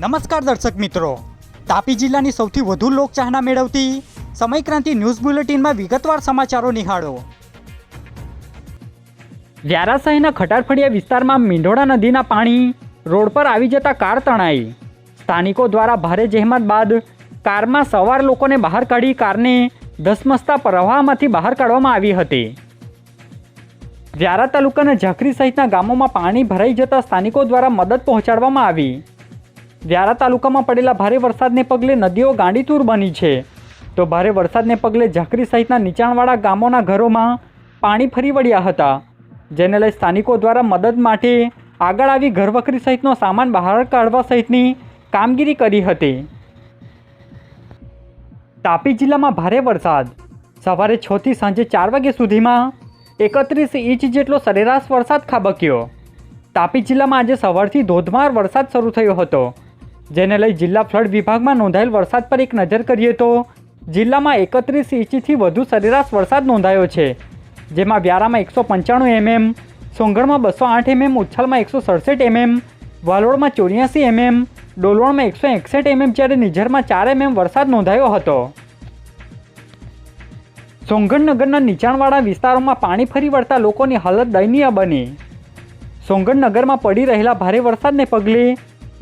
નમસ્કાર દર્શક મિત્રો. તાપી જિલ્લાની સૌથી વધુ લોકચાહના મેળવતી સમયક્રાંતિ ન્યૂઝ બુલેટિનમાં વિગતવાર સમાચારો નિહાળો. વ્યારા શહેરના ખટારફળિયા વિસ્તારમાં મીંઢોળા નદીના પાણી રોડ પર આવી જતા કાર તણાઈ. સ્થાનિકો દ્વારા ભારે જહેમત બાદ કારમાં સવાર લોકોને બહાર કાઢી કારને ધસમસતા પ્રવાહમાંથી બહાર કાઢવામાં આવી હતી. વ્યારા તાલુકાના ઝાખરી સહિતના ગામોમાં પાણી ભરાઈ જતા સ્થાનિકો દ્વારા મદદ પહોંચાડવામાં આવી. વ્યારા તાલુકામાં પડેલા ભારે વરસાદને પગલે નદીઓ ગાંડીતૂર બની છે. તો ભારે વરસાદને પગલે ઝાખરી સહિતના નીચાણવાળા ગામોના ઘરોમાં પાણી ફરી વળ્યા હતા. જેને લઈ સ્થાનિકો દ્વારા મદદ માટે આગળ આવી ઘરવખરી સહિતનો સામાન બહાર કાઢવા સહિતની કામગીરી કરી હતી. તાપી જિલ્લામાં ભારે વરસાદ. સવારે છથી સાંજે ચાર વાગ્યા સુધીમાં એકત્રીસ ઇંચ જેટલો સરેરાશ વરસાદ ખાબક્યો. તાપી જિલ્લામાં આજે સવારથી ધોધમાર વરસાદ શરૂ થયો હતો. જેને લઈ જિલ્લા ફ્લડ વિભાગમાં નોંધાયેલ વરસાદ પર એક નજર કરીએ તો જિલ્લામાં એકત્રીસ ઇંચથી વધુ સરેરાશ વરસાદ નોંધાયો છે, જેમાં વ્યારામાં એકસો પંચાણું એમએમ, સોંગણમાં બસો આઠ એમએમ, ઉચ્છલમાં એકસો સડસઠ એમએમ વાલોડમાં ચોર્યાસી એમએમ ડોલવણમાં એકસો એકસઠ એમએમ જ્યારે નિઝરમાં ચાર એમએમ વરસાદ નોંધાયો હતો. સોંગણનગરના નીચાણવાળા વિસ્તારોમાં પાણી ફરી વળતા લોકોની હાલત દયનીય બની. સોંગણનગરમાં પડી રહેલા ભારે વરસાદને પગલે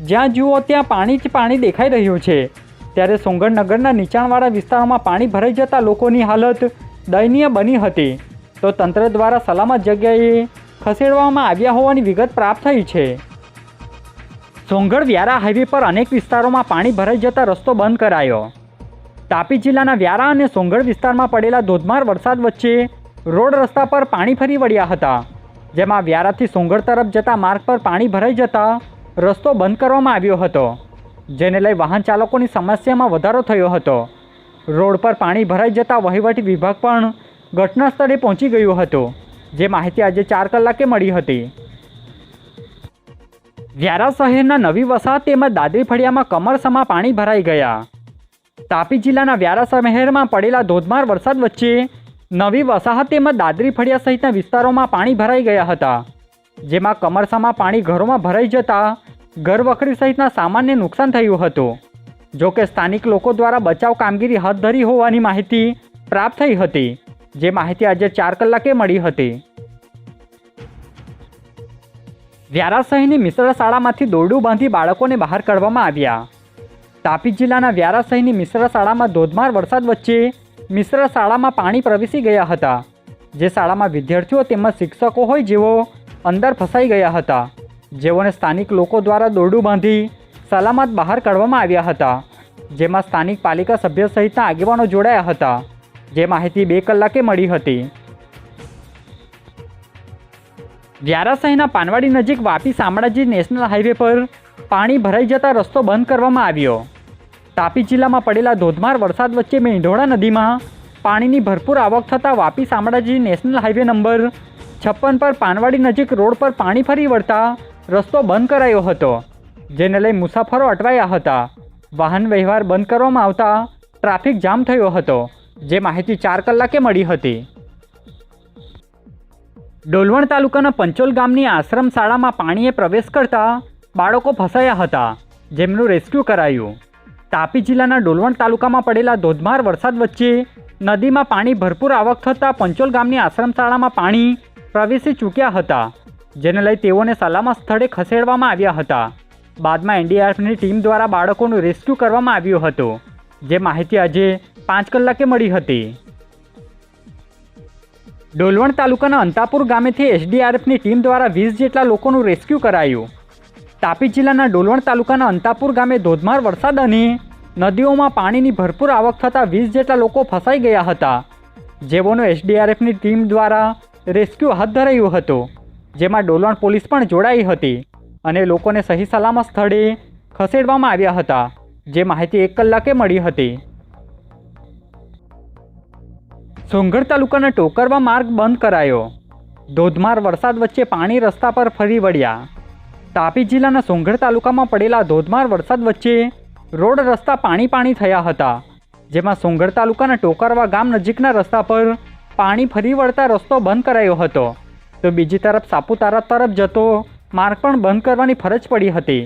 જ્યાં જુઓ ત્યાં પાણી જ પાણી દેખાઈ રહ્યું છે. ત્યારે સોંગણનગરના નીચાણવાળા વિસ્તારોમાં પાણી ભરાઈ જતા લોકોની હાલત દયનીય બની હતી. તો તંત્ર દ્વારા સલામત જગ્યાએ ખસેડવામાં આવ્યા હોવાની વિગત પ્રાપ્ત થઈ છે. સોંગઢ વ્યારા હાઈવે પર અનેક વિસ્તારોમાં પાણી ભરાઈ જતા રસ્તો બંધ કરાયો. તાપી જિલ્લાના વ્યારા અને સોંગઢ વિસ્તારમાં પડેલા ધોધમાર વરસાદ વચ્ચે રોડ રસ્તા પર પાણી ફરી વળ્યા હતા. જેમાં વ્યારાથી સોંગઢ તરફ જતા માર્ગ પર પાણી ભરાઈ જતા રસ્તો બંધ કરવામાં આવ્યો હતો, જેને લઈ વાહન ચાલકોની સમસ્યામાં વધારો થયો હતો. રોડ પર પાણી ભરાઈ જતા વહીવટી વિભાગ પણ ઘટના સ્થળે પહોંચી ગયું હતું, જે માહિતી આજે ચાર કલાકે મળી હતી. વ્યારા શહેરના નવી વસાહત તેમજ દાદરી ફળિયામાં કમરસમાં પાણી ભરાઈ ગયા. તાપી જિલ્લાના વ્યારા શહેરમાં પડેલા ધોધમાર વરસાદ વચ્ચે નવી વસાહત તેમજ દાદરી ફળિયા સહિતના વિસ્તારોમાં પાણી ભરાઈ ગયા હતા. જેમાં કમરસામાં પાણી ઘરોમાં ભરાઈ જતા ઘરવખરી સહિતના સામાનને નુકસાન થયું હતું. જોકે સ્થાનિક લોકો દ્વારા બચાવ કામગીરી હાથ ધરી હોવાની માહિતી પ્રાપ્ત થઈ હતી, જે માહિતી આજે ચાર કલાકે મળી હતી. વ્યારા શહેરની મિશ્ર શાળામાંથી દોરડું બાંધી બાળકોને બહાર કાઢવામાં આવ્યા. તાપી જિલ્લાના વ્યારા શહેરની મિશ્ર શાળામાં ધોધમાર વરસાદ વચ્ચે મિશ્ર શાળામાં પાણી પ્રવેશી ગયા હતા, જે શાળામાં વિદ્યાર્થીઓ તેમજ શિક્ષકો હોય જેઓ અંદર ફસાઈ ગયા હતા. જેઓને સ્થાનિક લોકો દ્વારા દોરડું બાંધી સલામત બહાર કાઢવામાં આવ્યા હતા. જેમાં સ્થાનિક પાલિકા સભ્ય સહિતના આગેવાનો જોડાયા હતા. જે માહિતી બે કલાકે મળી હતી. વ્યારાશાહીના પાનવાડી નજીક વાપી શામળાજી નેશનલ હાઈવે પર પાણી ભરાઈ જતા રસ્તો બંધ કરવામાં આવ્યો. તાપી જિલ્લામાં પડેલા ધોધમાર વરસાદ વચ્ચે મેંઢોળા નદીમાં પાણીની ભરપૂર આવક થતાં Vapi Shamlaji national highway number છપ્પન પર પાનવાડી નજીક રોડ પર પાણી ફરી વળતા રસ્તો બંધ કરાયો હતો, જેને લઈ મુસાફરો અટવાયા હતા. વાહન વ્યવહાર બંધ કરવામાં આવતા ટ્રાફિક જામ થયો હતો, જે માહિતી ચાર કલાકે મળી હતી. ડોલવણ તાલુકાના પંચોલ ગામની આશ્રમ શાળામાં પાણીએ પ્રવેશ કરતા બાળકો ફસાયા હતા, જેમનું રેસ્ક્યુ કરાયું. તાપી જિલ્લાના ડોલવણ તાલુકામાં પડેલા ધોધમાર વરસાદ વચ્ચે નદીમાં પાણી ભરપૂર આવક થતાં પંચોલ ગામની આશ્રમ શાળામાં પાણી પ્રવેશી ચૂક્યા હતા, જેને લઈ તેઓને સલામત સ્થળે ખસેડવામાં આવ્યા હતા. બાદમાં એનડીઆરએફની ટીમ દ્વારા બાળકોનું રેસ્ક્યુ કરવામાં આવ્યું હતું, જે માહિતી આજે પાંચ કલાકે મળી હતી. ડોલવણ તાલુકાના અંતાપુર ગામેથી એસડીઆરએફની ટીમ દ્વારા વીસ જેટલા લોકોનું રેસ્ક્યુ કરાયું. તાપી જિલ્લાના ડોલવણ તાલુકાના અંતાપુર ગામે ધોધમાર વરસાદ અને નદીઓમાં પાણીની ભરપૂર આવક થતાં વીસ જેટલા લોકો ફસાઈ ગયા હતા. જેઓનો એસડીઆરએફની ટીમ દ્વારા રેસ્ક્યુ હાથ ધરાયું હતું, જેમાં ડોલવણ પોલીસ પણ જોડાઈ હતી અને લોકોને સહી સલામત સ્થળે ખસેડવામાં આવ્યા હતા, જે માહિતી એક કલાકે મળી હતી. સોંગઢ તાલુકાના ટોકરવા માર્ગ બંધ કરાયો. ધોધમાર વરસાદ વચ્ચે પાણી રસ્તા પર ફરી વળ્યા. તાપી જિલ્લાના સોંગઢ તાલુકામાં પડેલા ધોધમાર વરસાદ વચ્ચે રોડ રસ્તા પાણી પાણી થયા હતા, જેમાં સોંગઢ તાલુકાના ટોકરવા ગામ નજીકના રસ્તા પર પાણી ફરી વળતા રસ્તો બંધ કરાયો હતો. તો બીજી તરફ સાપુતારા તરફ જતો માર્ગ પણ બંધ કરવાની ફરજ પડી હતી,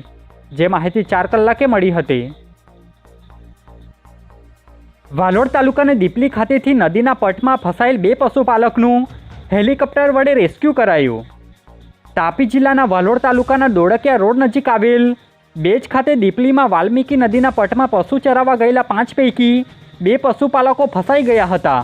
જે માહિતી ચાર કલાકે મળી હતી. વાલોડ તાલુકાને દીપલી ખાતેથી નદીના પટમાં ફસાયેલ બે પશુપાલકનું હેલિકોપ્ટર વડે રેસ્ક્યુ કરાયું. તાપી જિલ્લાના વાલોડ તાલુકાના દોડકિયા રોડ નજીક આવેલ બેજ ખાતે દીપલીમાં વાલ્મીકી નદીના પટમાં પશુ ચરાવવા ગયેલા પાંચ પૈકી બે પશુપાલકો ફસાઈ ગયા હતા.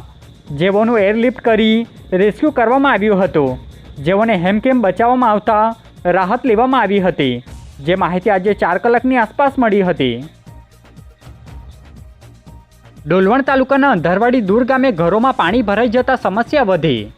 જેઓનું એરલિફ્ટ કરી રેસ્ક્યુ કરવામાં આવ્યું હતું. જેઓને હેમકેમ બચાવવામાં આવતા રાહત લેવામાં આવી હતી. જે માહિતી આજે ચાર કલાકની આસપાસ મળી હતી. ડોલવણ તાલુકાના અંધારવાડી દૂર ગામે ઘરોમાં પાણી ભરાઈ જતા સમસ્યા વધી.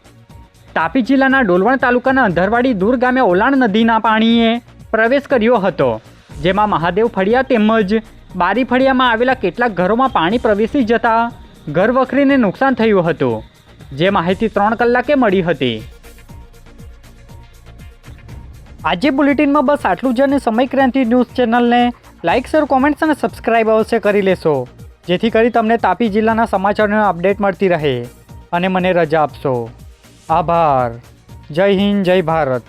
તાપી જિલ્લાના ડોલવણ તાલુકાના અંધારવાડી દૂર ગામે ઓલાણ નદીના પાણીએ પ્રવેશ કર્યો હતો. જેમાં મહાદેવ ફળિયા તેમજ બારી ફળિયામાં આવેલા કેટલાક ઘરોમાં પાણી પ્રવેશી જતા ઘર વખરીને નુકસાન થયું હતું. જે માહિતી ત્રણ કલાકે મળી હતી. આજે બુલેટિનમાં બસ આટલું જ અને સમય ક્રાંતિ ન્યૂઝ ચેનલને લાઇક શેર, કોમેન્ટ્સ અને સબસ્ક્રાઈબ અવશ્ય કરી લેશો. જેથી કરી તમને તાપી જિલ્લાના સમાચારનો અપડેટ મળતી રહે. અને મને રજા આપશો. આભાર. જય હિન્દ, જય ભારત.